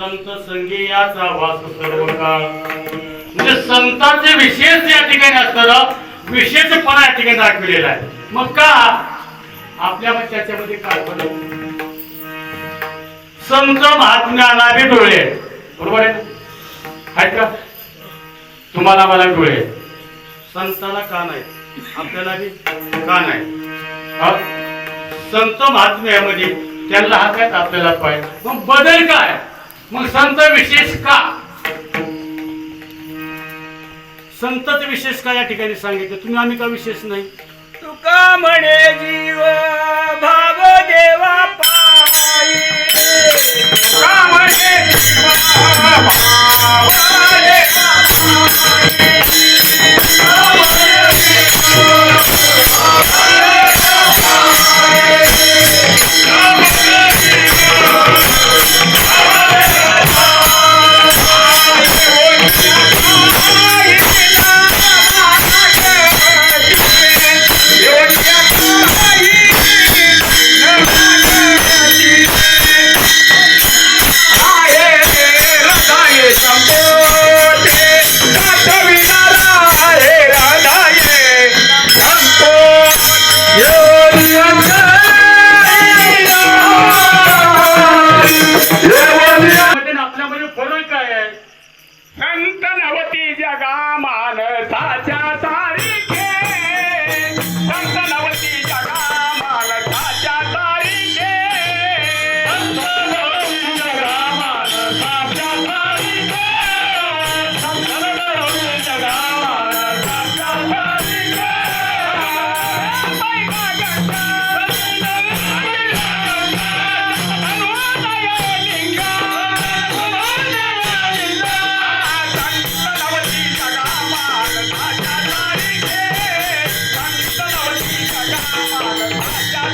संत संगी याचा वास सर्व काळ म्हणजे संतांचे विशेष या ठिकाणी असताना विशेषपणा या ठिकाणी दाखविलेला आहे. मग का? आपल्या त्याच्यामध्ये काय बदल संत महात्म्याला डोळे. बरोबर आहे आहेत का? तुम्हाला मला डोळे. संताला का नाही? आपल्याला बी का नाही? संत महात्म्यामध्ये त्यांना हा काय आपल्याला पाहिजे मग बदल काय? मग संत विशेष का? संतच विशेष का या ठिकाणी सांगितलं? तुम्ही आम्ही का विशेष नाही? तुका म्हणे जीवा. 大家打。